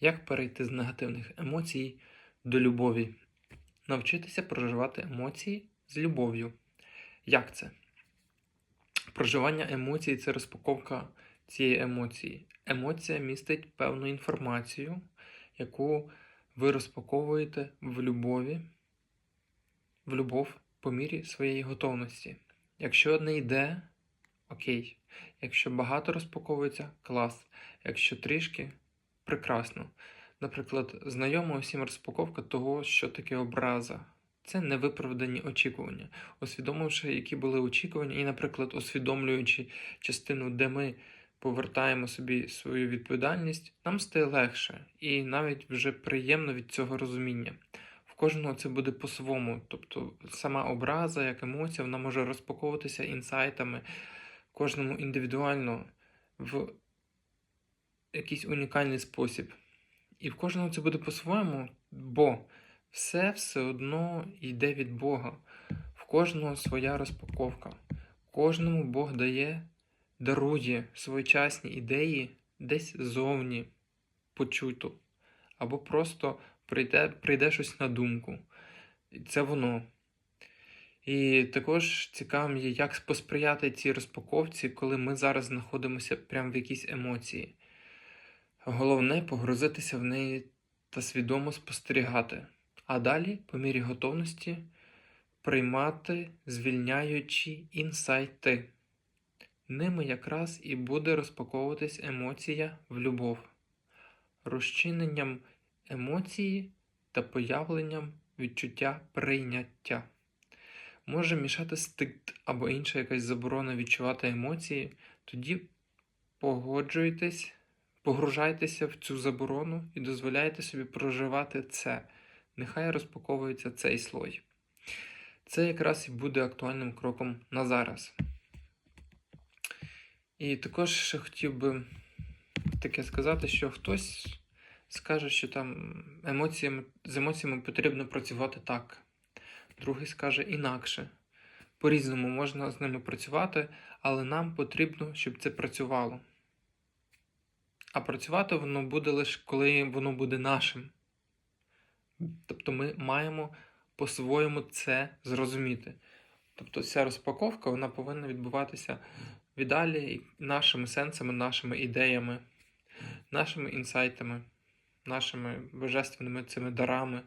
Як перейти з негативних емоцій до любові? Навчитися проживати емоції з любов'ю. Як це? Проживання емоцій це розпаковка цієї емоції. Емоція містить певну інформацію, яку ви розпаковуєте в любові, в любов по мірі своєї готовності. Якщо не йде, окей. Якщо багато розпаковується, клас. Якщо трішки, прекрасно. Наприклад, знайома усім розпаковка того, що таке образа. Це невиправдані очікування. Усвідомивши, які були очікування, і, наприклад, усвідомлюючи частину, де ми повертаємо собі свою відповідальність, нам стає легше і навіть вже приємно від цього розуміння. В кожного це буде по-своєму. Тобто сама образа, як емоція, вона може розпаковуватися інсайтами, кожному індивідуально в якийсь унікальний спосіб. І в кожного це буде по-своєму, бо все все одно йде від Бога. В кожного своя розпаковка. Кожному Бог дає, дарує своєчасні ідеї десь зовні почуту. Або просто прийде, прийде щось на думку. І це воно. І також цікавим є, як посприяти цій розпаковці, коли ми зараз знаходимося прямо в якійсь емоції. Головне погрузитися в неї та свідомо спостерігати, а далі, по мірі готовності, приймати звільняючі інсайти. Ними якраз і буде розпаковуватись емоція в любов, розчиненням емоції та появленням відчуття прийняття. Може мішати стикт або інша якась заборона відчувати емоції, тоді погоджуйтесь, погружайтеся в цю заборону і дозволяйте собі проживати це. Нехай розпаковується цей слой. Це якраз і буде актуальним кроком на зараз. І також ще хотів би таке сказати, що хтось скаже, що там емоціями, з емоціями потрібно працювати так. Другий скаже інакше. По-різному можна з ними працювати, але нам потрібно, щоб це працювало. А працювати воно буде лише коли воно буде нашим. Тобто ми маємо по-своєму це зрозуміти. Тобто ця розпаковка вона повинна відбуватися віддалі нашими сенсами, нашими ідеями, нашими інсайтами, нашими божественними цими дарами,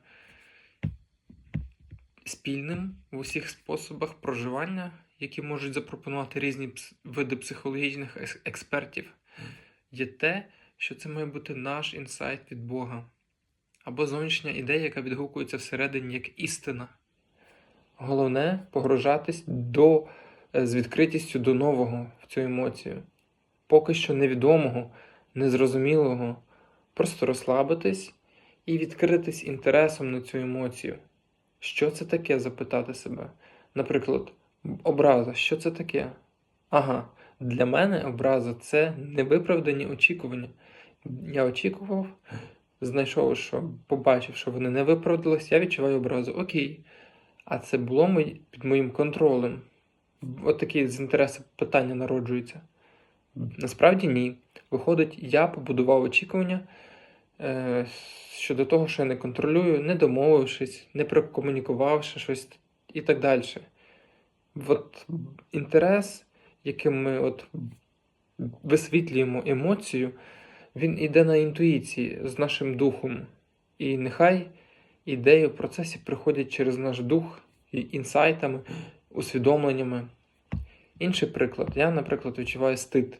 спільним в усіх способах проживання, які можуть запропонувати різні види психологічних експертів, є те, що це має бути наш інсайт від Бога або зовнішня ідея, яка відгукується всередині як істина. Головне погружатись до, е, з відкритістю до нового в цю емоцію. Поки що невідомого, незрозумілого. Просто розслабитись і відкритись інтересом на цю емоцію. Що це таке? запитати себе. Наприклад, образа, що це таке? Ага, для мене образа це невиправдані очікування. Я очікував, знайшов, що побачив, що вони не виправдались, я відчуваю образу. Окей. А це було мої- під моїм контролем. От такі з інтересу питання народжуються. Насправді ні. Виходить, я побудував очікування е, щодо того, що я не контролюю, не домовившись, не прокомунікувавши щось і так далі. От інтерес, яким ми от висвітлюємо емоцію, він іде на інтуїції з нашим духом. І нехай ідеї в процесі приходять через наш дух і інсайтами, усвідомленнями. Інший приклад. Я, наприклад, відчуваю стид.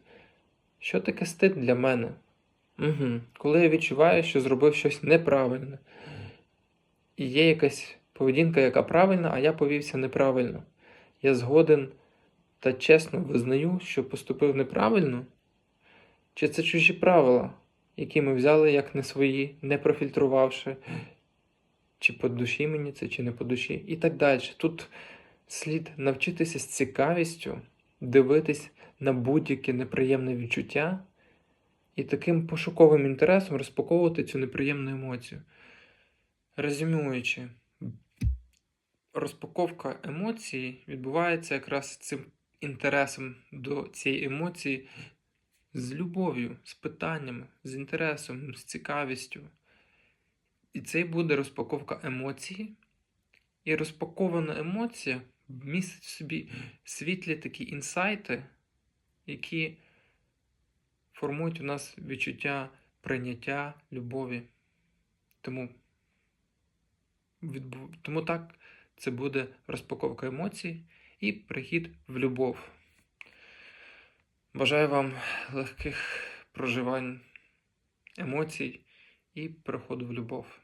Що таке стид для мене? Угу. Коли я відчуваю, що зробив щось неправильне, і є якась поведінка, яка правильна, а я повівся неправильно. Я згоден та чесно визнаю, що поступив неправильно. Чи це чужі правила, які ми взяли як не свої, не профільтрувавши, чи по душі мені це, чи не по душі, і так далі. Тут слід навчитися з цікавістю дивитись на будь-яке неприємне відчуття і таким пошуковим інтересом розпаковувати цю неприємну емоцію. Резюмуючи, розпаковка емоцій відбувається якраз цим інтересом до цієї емоції з любов'ю, з питаннями, з інтересом, з цікавістю. І це буде розпаковка емоції. І розпакована емоція містить в собі світлі такі інсайти, які формують у нас відчуття прийняття, любові. Тому. Тому так це буде розпаковка емоцій і прихід в любов. Бажаю вам легких проживань емоцій і приходу в любов.